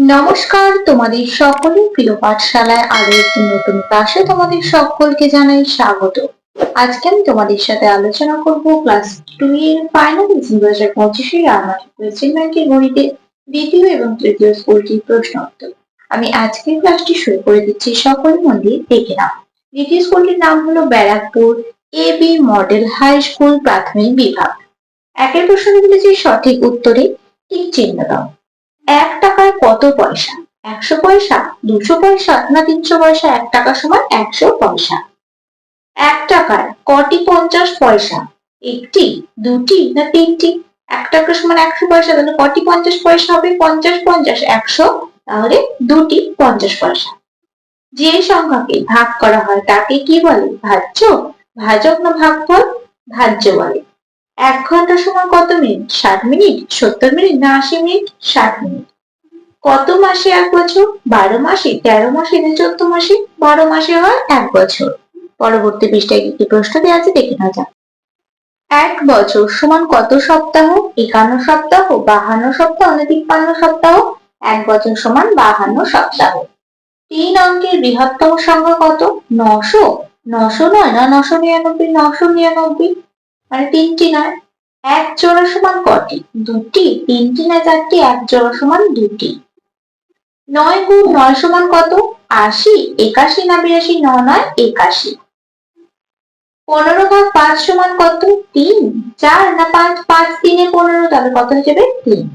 নমস্কার তোমাদের সকলের প্রিয় পাঠশালায় আরও একটি নতুন ক্লাসে তোমাদের সকলকে জানাই স্বাগত। আজকে আমি তোমাদের সাথে আলোচনা করব ক্লাস টু এর ফাইনাল দু হাজার পঁচিশে আমার কোয়েশ্চেন ব্যাংকের গণিতে দ্বিতীয় এবং তৃতীয় স্কুলটির প্রশ্ন উত্তর। আমি আজকের ক্লাসটি শুরু করে দিচ্ছি, সকল মন দিয়ে দেখে নাও। দ্বিতীয় স্কুলটির নাম হলো Barrackpore A B model high school প্রাথমিক বিভাগ। একের প্রশ্ন বলেছি সঠিক উত্তরে টিক চিহ্ন দাও। এক টাকায় কত পয়সা? একশো পয়সা, দুশো পয়সা না তিনশো পয়সা? এক টাকা সমান একশো পয়সা। এক টাকার কটি পঞ্চাশ পয়সা? একটি, দুটি না তিনটি? এক টাকা সমান একশো পয়সা, তাহলে কটি পঞ্চাশ পয়সা হবে? পঞ্চাশ পঞ্চাশ, একশো, তাহলে দুটি পঞ্চাশ পয়সা। যে সংখ্যাকে ভাগ করা হয়, তাকে কি বলে? ভাজ্য? ভাজক না ভাগ ভাগফল? ভাজ্য বলে। এক ঘণ্টা সময় কত মিনিট? ষাট মিনিট, সত্তর মিনিট না আশি মিনিট? ষাট মিনিট। কত মাসে এক বছর? বারো মাসে, তেরো মাসে না চোদ্দ মাসে? বারো মাসে হয় এক বছর। পরবর্তী পৃষ্ঠায় কি প্রশ্ন দেওয়া আছে দেখে নেওয়া যাক। এক বছর সমান কত সপ্তাহ? একান্ন সপ্তাহ, বাহান্ন সপ্তাহ না তিপ্পান্ন সপ্তাহ। এক বছর সমান বাহান্ন সপ্তাহ। তিন অঙ্কের বৃহত্তম সংখ্যা কত? নশো। নশো নয় না, নশো নিরানব্বই নশো নিরানব্বই। মানে তিনটি নয়। এক জোড়া সমান কটি? দুটি। তিনটি না চারটি, এক জোড়া সমান দুটি। নয় গুণ নয় সমান কত? আশি। একাশি না বিরাশি, ন নয়, একাশি। পনেরো ভাগ পাঁচ সমান কত? তিন। চার না পাঁচ পাঁচ তিনে পনেরো, তাহলে কত হয়ে যাবে? তিন।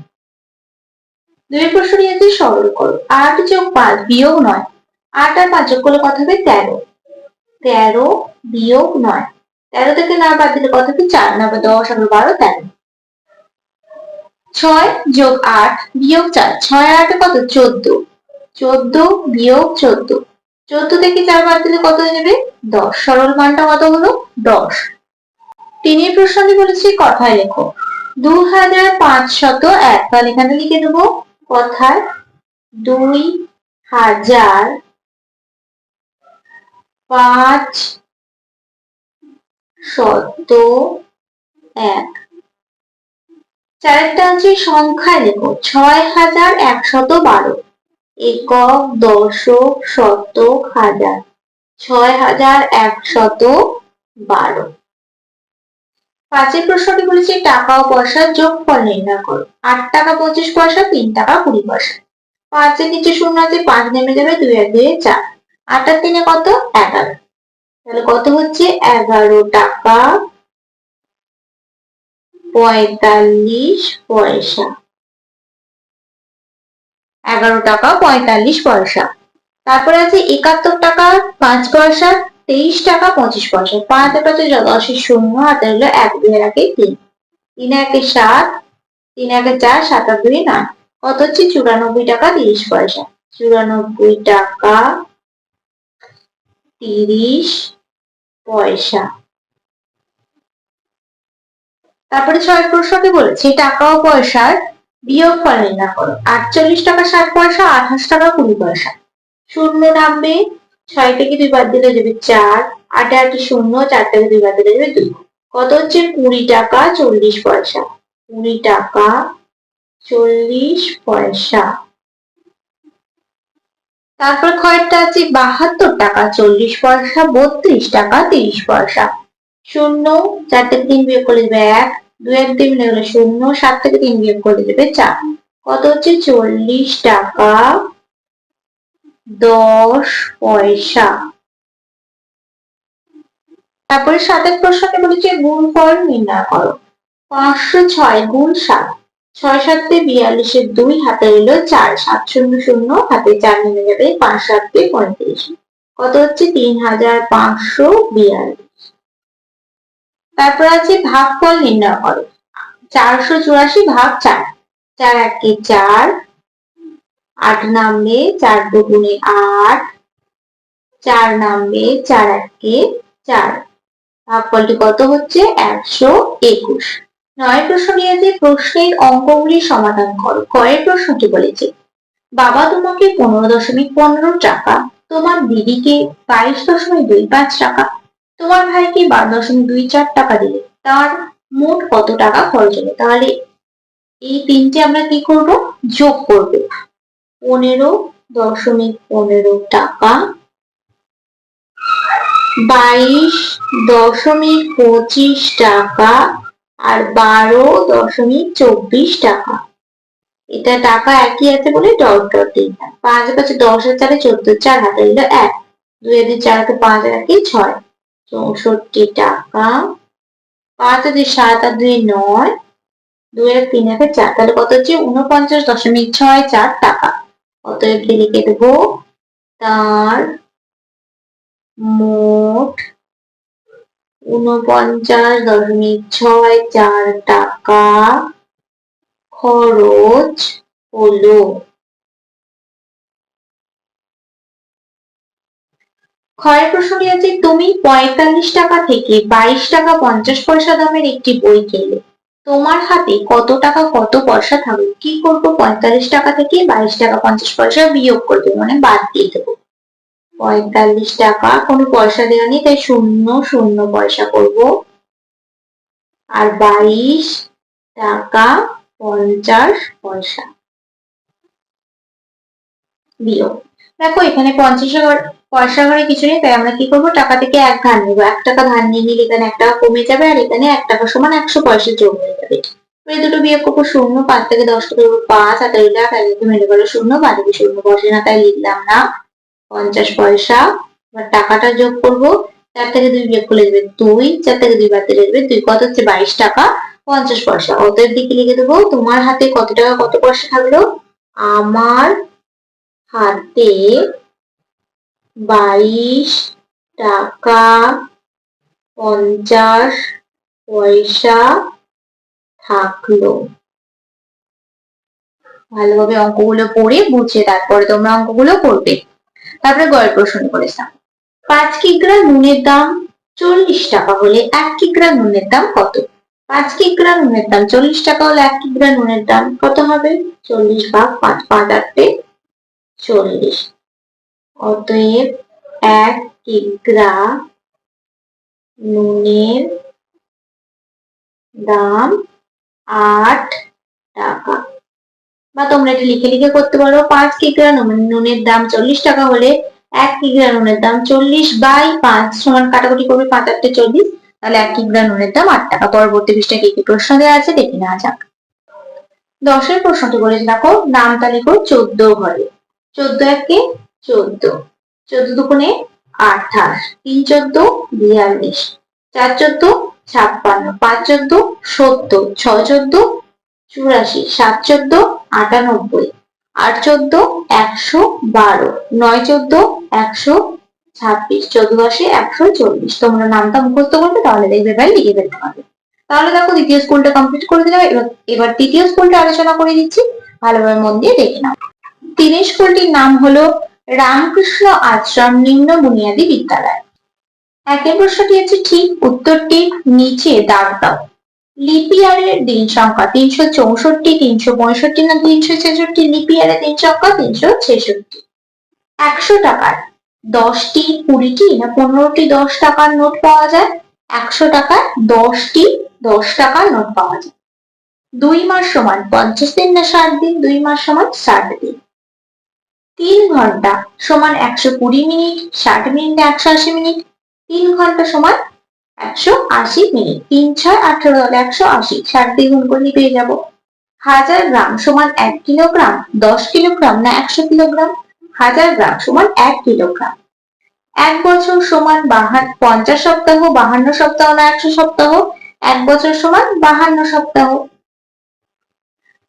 দুই প্রশ্ন নিয়েছে, সরল করো। আট যোগ পাঁচ বিয়োগ নয়। আট আর পাঁচ যোগ করলে কত হবে? তেরো। তেরো বিয়োগ নয়। তেরো থেকে নয় বাদ দিলে কত হবে? চার। নয় দশ আর বারো, তেরো। ছয় যোগ আট বিয়োগ চার। ছয় আট কত? চোদ্দ। চোদ্দ বিয়োগ চোদ্দ। চোদ্দ থেকে চার বাদ দিলে কত হয়ে দশ। সরল মানটা কত হলো? দশ। তিনের প্রশ্নটি বলেছি, কথায় লেখো। দু হাজার পাঁচশত এক। তাহলে এখানে লিখে দেবো, কথায় দুই হাজার পাঁচ শত এক। হচ্ছে সংখ্যায় লেখো, ছয় হাজার একশত বারো। একক, দশক, শতক, হাজার। ছয় হাজার একশত বারো। পাঁচের প্রশ্নটি বলেছে, টাকা ও পয়সার যোগফল নির্ণয় করো। আট টাকা পঁচিশ পয়সা, তিন টাকা কুড়ি পয়সা। পাঁচের নিচে শূন্য আছে, পাঁচ নেমে যাবে দুই এক দুই চার। আট আর তিনে কত? এগারো। তাহলে কত হচ্ছে? এগারো টাকা পঁয়তাল্লিশ পয়সা। এগারো টাকা পঁয়তাল্লিশ পয়সা। তারপরে আছে একাত্তর টাকা পাঁচ পয়সা, তেইশ টাকা পঁচিশ পয়সা। পাঁচ হাতে পাঁচে দশের শূন্য হাতে হলো এক, দুই, একে তিন। তিন একে সাত, তিন একে চার, সাত আর দুই নয়। কত হচ্ছে? চুরানব্বই টাকা তিরিশ পয়সা। চুরানব্বই টাকা তিরিশ পয়সা। তারপরে ছয় প্রশ্নকে বলেছে, টাকা ও পয়সার বিয়োগ ফল নির্ণয় করো। আটচল্লিশ টাকা, ষাট পয়সা, আঠাশ টাকা, কুড়ি পয়সা। শূন্য নামবে, ছয় থেকে দুই বাদ দিলে যাবে চার, আটে আটে শূন্য, চার থেকে দুই বাদ দিলে যাবে দুই। কত হচ্ছে? কুড়ি টাকা, চল্লিশ পয়সা। কুড়ি টাকা, চল্লিশ পয়সা। তারপর খয়েরটা আছে বাহাত্তর টাকা, চল্লিশ পয়সা, বত্রিশ টাকা, তিরিশ পয়সা। শূন্য, চার থেকে তিন বিয়োগ করে দেবে এক, দুই এক দুই মিলে শূন্য, সাত থেকে তিন বিয়োগ করে দেবে চার। কত হচ্ছে? চল্লিশ টাকা দশ পয়সা। তারপরে সাতের প্রশ্নটা বলেছে গুণ ফল নির্ণয় করো। পাঁচশো ছয় গুণ সাত। ছয় সাতে বিয়াল্লিশের দুই হাতে রইল চার। সাত শূন্য শূন্য হাতে চার নেমে যাবে পাঁচ সাতে পঁয়ত্রিশ। কত হচ্ছে? তিন হাজার পাঁচশো বিয়াল্লিশ। তারপর আছে ভাগফল নির্ণয় করো। চারশো চুরাশি ভাগ চার। চার একে চার, আট নামবে চার দুগুণে আট, চার নামবে চার একে চার। ভাগফলটি কত হচ্ছে? একশো একুশ। নয় প্রশ্ন নিয়েছে, প্রশ্নের অঙ্কগুলি সমাধান করো। কয়ের প্রশ্নটি বলেছে, বাবা তোমাকে পনেরো দশমিক পনেরো টাকা, তোমার দিদিকে বাইশ দশমিক দুই পাঁচ টাকা তোমার ভাইকে বারো দশমিক দুই চার টাকা দিলে, তার মোট কত টাকা খরচ হবে? তাহলে এই তিনটে আমরা কি করব? যোগ করব। পনেরো দশমিক পনেরো টাকা বাইশ দশমিক পঁচিশ টাকা আর বারো দশমিক চব্বিশ টাকা। এটা টাকা একই আছে বলে ডট ডট দিলাম পাঁচ পাঁচ দশ হাজার চারে চোদ্দ, চার হাতে দিল এক। দুই হাজার চার হাতে পাঁচ হাজার ছয়। চৌষট্টি টাকা। পাঁচ আর সাত আর দুই নয়। দুই আর তিন একে চার। তাহলে কত হচ্ছে? উনপঞ্চাশ দশমিক ছয় চার টাকা। অতএব লিখে দেবো? তার মোট উনপঞ্চাশ দশমিক ছয় চার টাকা খরচ হলো। ক্ষয়ের প্রশ্নটি আছে তুমি পঁয়তাল্লিশ টাকা থেকে বাইশ টাকা পঞ্চাশ পয়সা দামের একটি বই কিনলে। তোমার হাতে কত টাকা, কত পয়সা থাকবে? কি করব? পঁয়তাল্লিশ টাকা থেকে বাইশ টাকা, পঞ্চাশ পয়সা বিয়োগ করবে মানে বাদ দিয়ে দেবো। পঁয়তাল্লিশ টাকা, কোনো পয়সা দেওয়া নেই, তাই শূন্য শূন্য পয়সা করব। আর বাইশ টাকা, পঞ্চাশ পয়সা বিয়োগ। দেখো, এখানে পঞ্চাশ পয়সা করে কিছু নেই, তাই আমরা কি করব? টাকা থেকে এক ধার নেব। এক টাকা ধার নিয়ে নিলে এখানে এক টাকা কমে যাবে, আর এখানে এক টাকা সমান একশো পয়সা যোগ হয়ে যাবে এই দুটো বিয়োগ করব শূন্য, পাঁচ থেকে দশ টাকা পাঁচ আর তাই লাখ আর মেরে গেলো শূন্য বাড়ি শূন্য বসে না, তাই লিখলাম না। পঞ্চাশ পয়সা, এবার টাকাটা যোগ করব, চার থেকে দুই বিয়োগ করলে দেবে দুই, চার থেকে দুই বাদ দিলে দুই, কত হচ্ছে? বাইশ টাকা, পঞ্চাশ পয়সা। অতএব দিকে লিখে দেবো, তোমার হাতে কত টাকা, কত পয়সা থাকল? আমার হাতে বাইশ টাকা পঞ্চাশ পয়সা থাকল। ভালোভাবে অঙ্কগুলো পড়ে বুঝে তারপরে তোমরা অঙ্কগুলো করবে। তারপরে গয়ের প্রশ্ন করেছিলাম। পাঁচ কিগ্রা নুনের দাম চল্লিশ টাকা হলে এক কিগ্রা নুনের দাম কত? পাঁচ কিগ্রা নুনের দাম চল্লিশ টাকা হলে এক কিগ্রা নুনের দাম কত হবে? চল্লিশ ভাগ পাঁচ পাঁচ আটে চল্লিশ। অতএব এক কিগ্রা নুনের দাম আট টাকা। বা তোমরা এটা লিখে লিখে করতে পারো, পাঁচ কিগ্রা নুনের দাম চল্লিশ টাকা হলে এক কিগ্রা নুনের দাম চল্লিশ বাই পাঁচ সমান কাটাকুটি করবে পাঁচ আটটে চল্লিশ, তাহলে এক কিগ্রা নুনের দাম আট টাকা। পরবর্তী পৃষ্ঠায় কি কি প্রশ্ন দেওয়া আছে দেখে নেওয়া যাক। দশের প্রশ্নটি বলেছে দেখো নাম তালিকা চোদ্দ ঘরে। চোদ্দ একে চোদ্দ। চোদ্দ দুগুণে আঠাশ। তিন চোদ্দ, বিয়াল্লিশ। চার চোদ্দ, ছাপ্পান্ন। পাঁচ চোদ্দ, সত্তর। ছয় চোদ্দ, চুরাশি। সাত চোদ্দ, আটানব্বই। আট চোদ্দ, একশো বারো। নয় চোদ্দ, একশো ছাব্বিশ। চোদ্দ দশে একশো চল্লিশ। তোমরা নামটা মুখস্থ করবে, তাহলে দেখবে ভাই লিখে ফেলতে পারবে। তাহলে দেখো দ্বিতীয় স্কুলটা কমপ্লিট করে দিলাম। এবার এবার তৃতীয় স্কুলটা আলোচনা করে দিচ্ছি। ভালোভাবে মন দিয়ে দেখে নাও। তৃতীয় স্কুলটির নাম হলো রামকৃষ্ণ আশ্রম নিম্ন বুনিয়াদী বিদ্যালয়। একের প্রশ্নটি হচ্ছে ঠিক উত্তরটি নিচে দাগ দাও। লিপিয়ারের দিন সংখ্যা তিনশো চৌষট্টি, তিনশো পঁয়ষট্টি না তিনশো ছেষট্টি? লিপিয়ারের দিন সংখ্যা তিনশো ছেষট্টি। একশো টাকার দশটি কুড়িটি না পনেরোটি দশ টাকার নোট পাওয়া যায়? একশো টাকার দশটি দশ টাকার নোট পাওয়া যায়। দুই মাস সমান পঞ্চাশ দিন না ষাট দিন? দুই মাস সমান ষাট দিন। তিন ঘণ্টা সমান একশো কুড়ি মিনিট, ষাট মিনিট, একশো আশি মিনিট, তিন ঘণ্টা সমান একশো আশি মিনিট, তিন, ছয়, আঠারো দল একশো আশি, ষাট দ্বিগুণ করলে পেয়ে যাব। হাজার গ্রাম সমান এক কিলোগ্রাম, দশ কিলোগ্রাম না একশো কিলোগ্রাম? হাজার গ্রাম সমান এক কিলোগ্রাম। এক বছর সমান বাহান, পঞ্চাশ সপ্তাহ, বাহান্ন সপ্তাহ না একশো সপ্তাহ? এক বছর সমান বাহান্ন সপ্তাহ।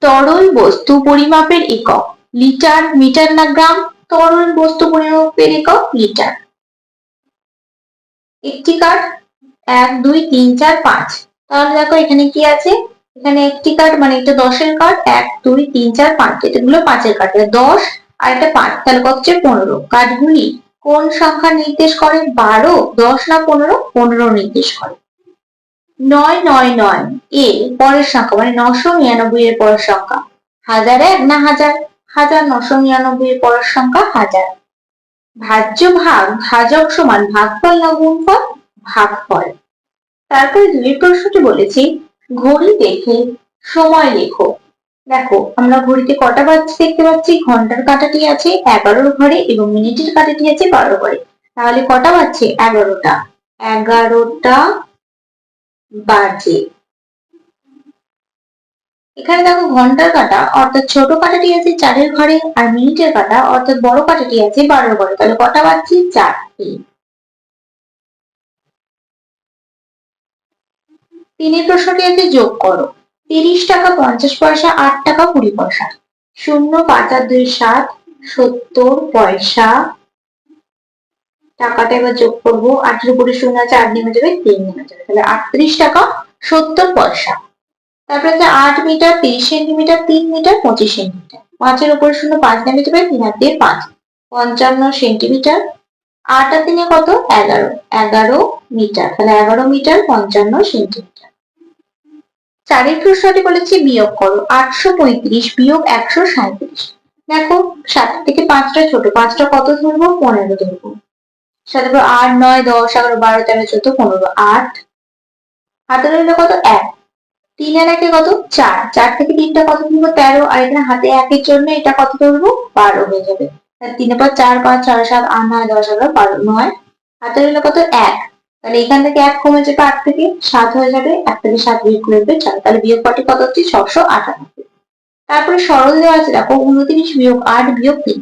তরল বস্তু পরিমাপের একক। লিটার, মিটার না গ্রাম? তরল বস্তু পরিমাপের একক লিটার। একটি কার্ড, এক, দুই, তিন, চার, পাঁচ। তাহলে দেখো এখানে কি আছে? এখানে একটি কার্ড মানে এটা দশের কার্ড, এক, দুই, তিন, চার, পাঁচ। এটাগুলো পাঁচের কার্ড। দশ আর এটা পাঁচ। তাহলে কত হচ্ছে? পনেরো। কার্ডগুলি কোন সংখ্যা নির্দেশ করে? বারো, দশ না পনেরো? পনেরো নির্দেশ করে। নয় নয় নয়। এর পরের সংখ্যা মানে নশো নিরানব্বই এর পরের সংখ্যা। হাজার এক না হাজার? হাজার নশো নিরানব্বই এর পরের সংখ্যা হাজার। ভাজ্য ভাগ, ভাজক সমান ভাগফল না গুণফল? ভাগফল। তারপরে দুই প্রশ্নটি বলেছি। ঘড়ি দেখে, সময় লেখো। দেখো, আমরা ঘড়িতে কটা বাজছে দেখতে পাচ্ছি? ঘণ্টার কাঁটাটি আছে এগারোর ঘরে এবং মিনিটের কাঁটাটি আছে বারো ঘরে। তাহলে কটা বাজছে? এগারোটা। এগারোটা বাজে। এখানে দেখো ঘণ্টার কাটা, অর্থাৎ ছোট কাটাটি আছে চারের ঘরে আর মিনিটের কাটা, অর্থাৎ বড় কাটাটি আছে বারোর ঘরে। তাহলে কটা বাজছে? চারটে। তিনের প্রশ্নটি আছে যোগ করো। তিরিশ টাকা পঞ্চাশ পয়সা, আট টাকা কুড়ি পয়সা। শূন্য, পাঁচ আর দুই, সাত, সত্তর পয়সা। টাকাটা এবার যোগ করব। আটের উপরে শূন্য আছে, আট নেমে যাবে তিন নেমে যাবে। তাহলে আটত্রিশ টাকা সত্তর পয়সা। তারপরে আছে আট মিটার, তিরিশ সেন্টিমিটার, তিন মিটার, পঁচিশ সেন্টিমিটার। পাঁচের উপরে শূন্য পাঁচ নেমে যাবে তিন হাত দিয়ে পাঁচ। পঞ্চান্ন সেন্টিমিটার। আট আর তিনে কত? এগারো। এগারো মিটার। তাহলে এগারো মিটার, পঞ্চান্ন সেন্টিমিটার। চারের প্রশ্নটি বলেছি বিয়োগ করো। আটশো পঁয়ত্রিশ বিয়োগ একশো সাঁত্রিশ দেখো, সাত থেকে পাঁচটা ছোট। পাঁচটা কত ধরবো? পনেরো ধরবো। সাথে আট, নয়, দশ, এগারো, বারো, তেরো, চোদ্দ, পনেরো, আট। হাতে রইল কত? এক। তিন আর একে কত? চার। চার থেকে তিনটা কত ধরবো? তেরো। আর এখানে হাতে একের জন্য এটা কত ধরবো? বারো হয়ে যাবে। তিনে পর চার পাঁচ, ছয় সাত, আট, নয়, দশ, এগারো, বারো, নয়। হাতে রইল কত? এক। তাহলে এখান থেকে এক কমে যাবে আট থেকে সাত হয়ে যাবে। এক থেকে সাত বিয়োগ করবে চার। তাহলে বিয়োগ পাটি কত হচ্ছে? ছশো আটানব্বই। তারপরে সরল দেওয়া আছে, দেখো, উনত্রিশ বিয়োগ আট বিয়োগ তিন।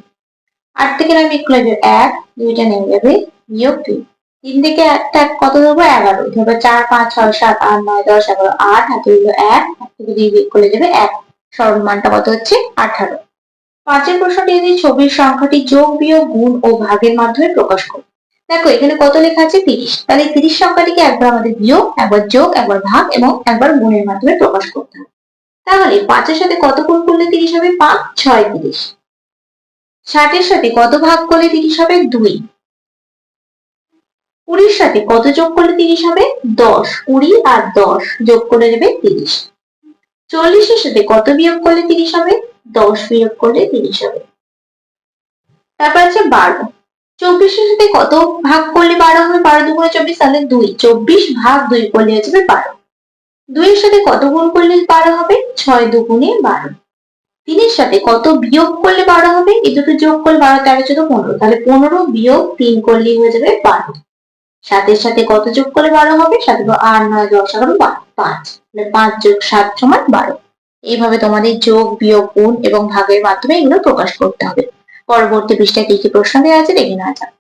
আট থেকে না বিয়োগ করলে এক, দুইটা নেমে যাবে বিয়োগ তিন। তিন থেকে একটা কত ধরবো? এগারো। ধরবো চার, পাঁচ, ছয়, সাত, আট, নয়, দশ, এগারো, আট, হাতে হইল এক থেকে দুই বিয়োগ করলে যাবে এক। সরল মানটা কত হচ্ছে? আঠারো। পাঁচের প্রশ্নটি যদি ছবির সংখ্যাটি যোগ, বিয়োগ, গুণ ও ভাগের মাধ্যমে প্রকাশ করো। দেখো, এখানে কত লেখা আছে? তিরিশ। তাহলে তিরিশ সংখ্যাটিকে একবার আমাদের বিয়োগ, একবার যোগ, একবার ভাগ এবং একবার গুণের মাধ্যমে প্রকাশ করতে হবে। তাহলে পাঁচের সাথে কত গুণ করলে তিরিশ হবে? পাঁচ, ছয়, তিরিশ। ষাটের সাথে কত ভাগ করলে তিরিশ হবে? দুই। কুড়ির সাথে কত যোগ করলে তিরিশ হবে? দশ। কুড়ি আর দশ যোগ করে দেবে তিরিশ। চল্লিশের সাথে কত বিয়োগ করলে তিরিশ হবে? দশ বিয়োগ করলে তিরিশ হবে। তারপর আছে বারো। চব্বিশের সাথে কত ভাগ করলে বারো হবে? বারো দুগুণে চব্বিশ, তাহলে দুই। চব্বিশ ভাগ দুই করলে হয়ে যাবে বারো। দুইয়ের সাথে কত গুণ করলে বারো হবে? ছয় দুগুণে বারো। তিনের সাথে কত বিয়োগ করলে বারো হবে? এই দুটো যোগ করলে বারো, তেরো, চোদ্দ, পনেরো। তাহলে পনেরো বিয়োগ তিন করলেই হয়ে যাবে বারো। সাতের সাথে কত যোগ করলে বারো হবে? সাথে আট, নয় দশ এগারো পাঁচ। পাঁচ। যোগ সাত সমান বারো। এইভাবে তোমাদের যোগ, বিয়োগ, গুণ এবং ভাগের মাধ্যমে এগুলো প্রকাশ করতে হবে। পরবর্তী পৃষ্ঠায় কি কি প্রশ্ন দেওয়া আছে দেখে নেওয়া যাক।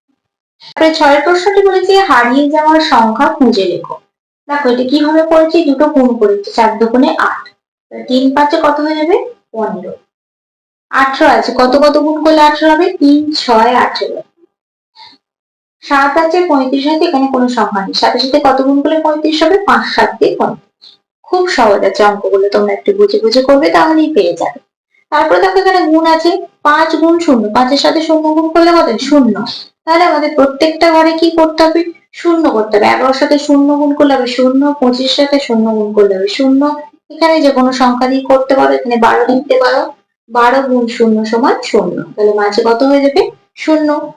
তারপরে ছয়ের প্রশ্নটি বলেছে, হারিয়ে যাওয়ার সংখ্যা খুঁজে লেখো। দেখো, এটা কীভাবে করেছি দুটো গুণ করেছি চার দুগুণে আট। তিন পাঁচে কত হয়ে যাবে? পনেরো। আঠারো আছে। কত কত গুণ করলে আঠারো হবে? তিন, ছয়, আঠেরো। সাত আছে, পঁয়ত্রিশ আছে, এখানে কোনো সংখ্যা নেই। সাথে সাথে কত গুণ করলে পঁয়ত্রিশ হবে? পাঁচ, সাত দিয়ে পঁয়ত্রিশ। খুব সহজ আছে অঙ্কগুলো, তোমরা একটু বুঝে বুঝে করবে, তাহলেই পেয়ে যাবে। তারপরে দেখো এখানে গুণ আছে, পাঁচ গুণ শূন্য। পাঁচের সাথে শূন্য গুণ করলে কত? শূন্য। তাহলে আমাদের প্রত্যেকটা ঘরে কি করতে হবে? শূন্য করতে হবে। এগারোর সাথে শূন্য গুণ করলে হবে শূন্য পঁচিশ সাথে শূন্য গুণ করলে হবে শূন্য। এখানে যে কোনো সংখ্যা দিয়ে করতে পারো, এখানে বারো লিখতে পারো। বারো গুণ শূন্য সমান শূন্য। তাহলে মাঝে কত হয়ে যাবে? শূন্য।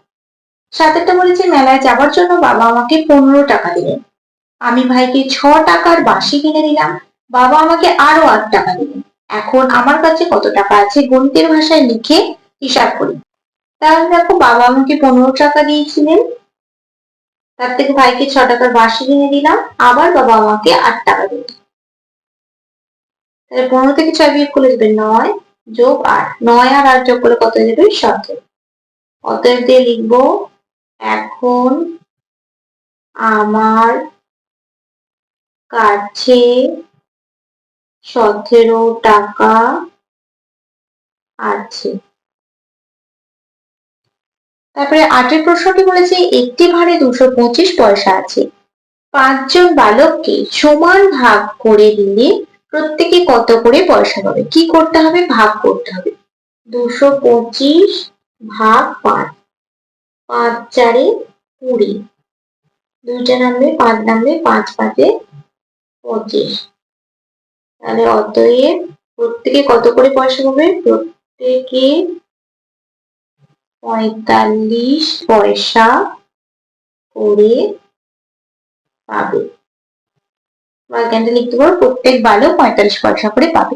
সাথেরটা বলেছে মেলায় যাবার জন্য বাবা আমাকে পনেরো টাকা দিলেন। আমি ভাইকে ছ টাকার বাসি কিনে দিলাম। বাবা আমাকে আরও আট টাকা দিলেন। এখন আমার কাছে কত টাকা আছে গণিতের ভাষায় লিখে হিসাব করি। তাহলে দেখো বাবা আমাকে পনেরো টাকা দিয়েছিলেন। তার থেকে ভাইকে ছ টাকার বাসি কিনে দিলাম। আবার বাবা আমাকে আট টাকা দিলেন। তাহলে পনেরো থেকে ছয় বিয়োগ করে যাবে নয় যোগ আট। নয় আর আট যোগ করে কত যাবে? সতেরো অতএব দিয়ে লিখব এখন আমার কাছে সতেরো টাকা আছে। তারপরে আটের প্রশ্নটি বলেছে, একটি ভারে দুশো পঁচিশ পয়সা আছে। পাঁচজন বালককে সমান ভাগ করে দিলে প্রত্যেকে কত করে পয়সা পাবে? কি করতে হবে? ভাগ করতে হবে। দুশো পঁচিশ ভাগ পাঁচ। পাঁচ চারে কুড়ি। দুইটা নামবে পাঁচ নামবে পাঁচ পাঁচে পঁচিশ। তাহলে অতএব প্রত্যেকে কত করে পয়সা পাবে প্রত্যেকে পঁয়তাল্লিশ পয়সা করে পাবে। বা এখানটা লিখতে পারো, প্রত্যেক বালক পঁয়তাল্লিশ পয়সা করে পাবে।